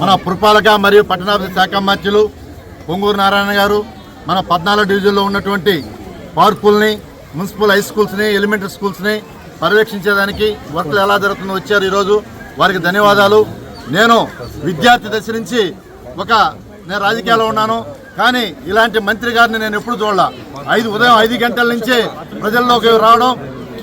మన పురపాలక మరియు పట్టణాభివృద్ధి శాఖ మంత్రులు పొంగూరు నారాయణ గారు మన పద్నాలుగు డివిజన్లో ఉన్నటువంటి పార్కుల్ని మున్సిపల్ హై స్కూల్స్ని ఎలిమెంటరీ స్కూల్స్ని పర్యవేక్షించేదానికి వర్కులు ఎలా జరుగుతుందో వచ్చారు ఈరోజు. వారికి ధన్యవాదాలు. నేను విద్యార్థి దశ నుంచి ఒక నేను రాజకీయాల్లో ఉన్నాను. కానీ ఇలాంటి మంత్రి గారిని నేను ఎప్పుడు చూడాల. ఐదు ఉదయం ఐదు గంటల నుంచే ప్రజల్లోకి రావడం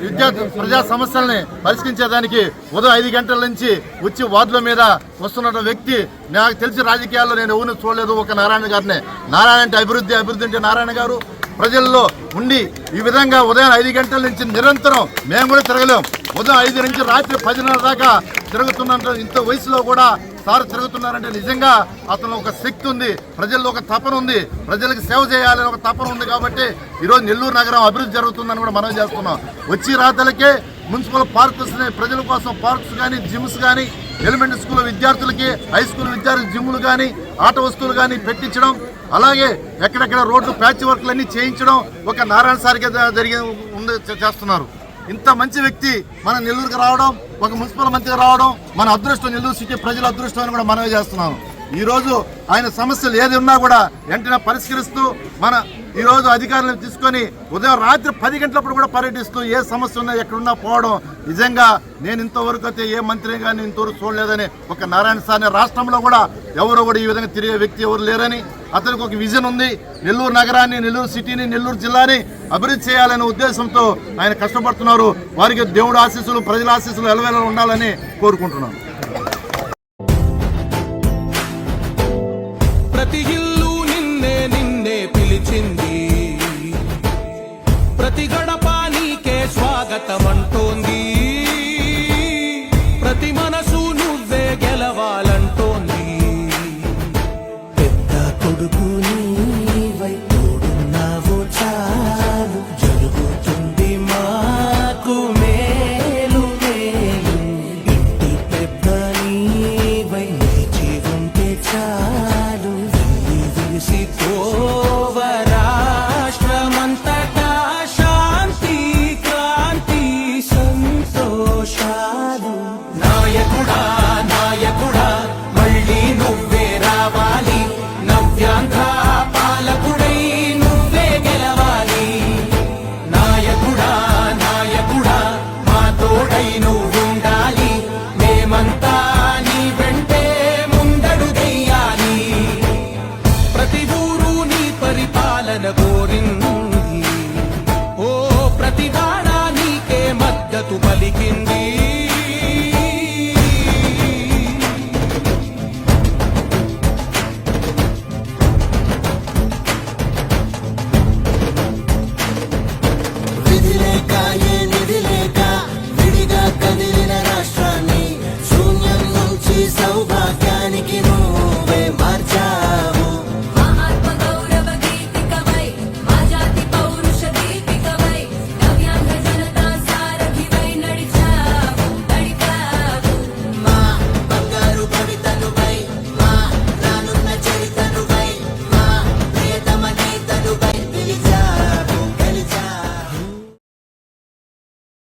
విద్యార్థి ప్రజా సమస్యల్ని పరిష్కరించేదానికి ఉదయం ఐదు గంటల నుంచి వచ్చి వార్డుల మీద వస్తున్న వ్యక్తి నాకు తెలిసి రాజకీయాల్లో నేను ఎవరిని చూడలేదు ఒక నారాయణ గారిని. నారాయణ అంటే అభివృద్ధి అభివృద్ధి అంటే నారాయణ గారు. ప్రజల్లో ఉండి ఈ విధంగా ఉదయం ఐదు గంటల నుంచి నిరంతరం మేము కూడా తిరగలేం. ఉదయం ఐదు నుంచి రాత్రి పదిన్నర దాకా తిరుగుతున్న ఇంత వయసులో కూడా సార్ తిరుగుతున్నారంటే నిజంగా అతను ఒక శక్తి ఉంది. ప్రజల్లో ఒక తపన ఉంది. ప్రజలకు సేవ చేయాలని ఒక తపన ఉంది కాబట్టి ఈరోజు నెల్లూరు నగరం అభివృద్ధి జరుగుతుందని కూడా మనం చేస్తున్నాం. వచ్చి రాతలకే మున్సిపల్ పార్క్స్ ప్రజల కోసం పార్క్స్ కానీ జిమ్స్ కానీ ఎలిమెంటరీ స్కూల్ విద్యార్థులకి హై స్కూల్ విద్యార్థులు జిమ్లు కానీ ఆట వస్తువులు కానీ పెట్టించడం అలాగే ఎక్కడెక్కడ రోడ్లు ప్యాచ్ వర్క్లన్నీ చేయించడం ఒక నారాయణ సారిగా జరిగి ఉంది చేస్తున్నారు. ఇంత మంచి వ్యక్తి మన నెల్లూరుకి రావడం ఒక మున్సిపల్ మంత్రిగా రావడం మన అదృష్టం నెల్లూరు సిటీ ప్రజల అదృష్టం అని కూడా మనవి చేస్తున్నాను. ఈ రోజు ఆయన సమస్యలు ఏది ఉన్నా కూడా వెంటనే పరిష్కరిస్తూ మన ఈరోజు అధికారులను తీసుకొని ఉదయం రాత్రి పది గంటలప్పుడు కూడా పర్యటిస్తూ ఏ సమస్య ఉన్నా ఎక్కడున్నా పోవడం నిజంగా నేను ఇంతవరకు అయితే ఏ మంత్రి కానీ ఇంతవరకు చూడలేదని ఒక నారాయణ సార్ రాష్ట్రంలో కూడా ఎవరు కూడా ఈ విధంగా తిరిగే వ్యక్తి ఎవరు లేరని అతనికి ఒక విజన్ ఉంది. నెల్లూరు నగరాన్ని నెల్లూరు సిటీని నెల్లూరు జిల్లాని అభివృద్ధి చేయాలనే ఉద్దేశంతో ఆయన కష్టపడుతున్నారు. వారికి దేవుడు ఆశీస్సులు ప్రజల ఆశీస్సులు ఎలవేలా ఉండాలని కోరుకుంటున్నాను. ప్రతి ఇల్లు నిన్నే నిన్నే పిలిచింది. ప్రతి గడప నీకే స్వాగతం అంటోంది ప్రతిదానానికే మద్దతు పలికింది.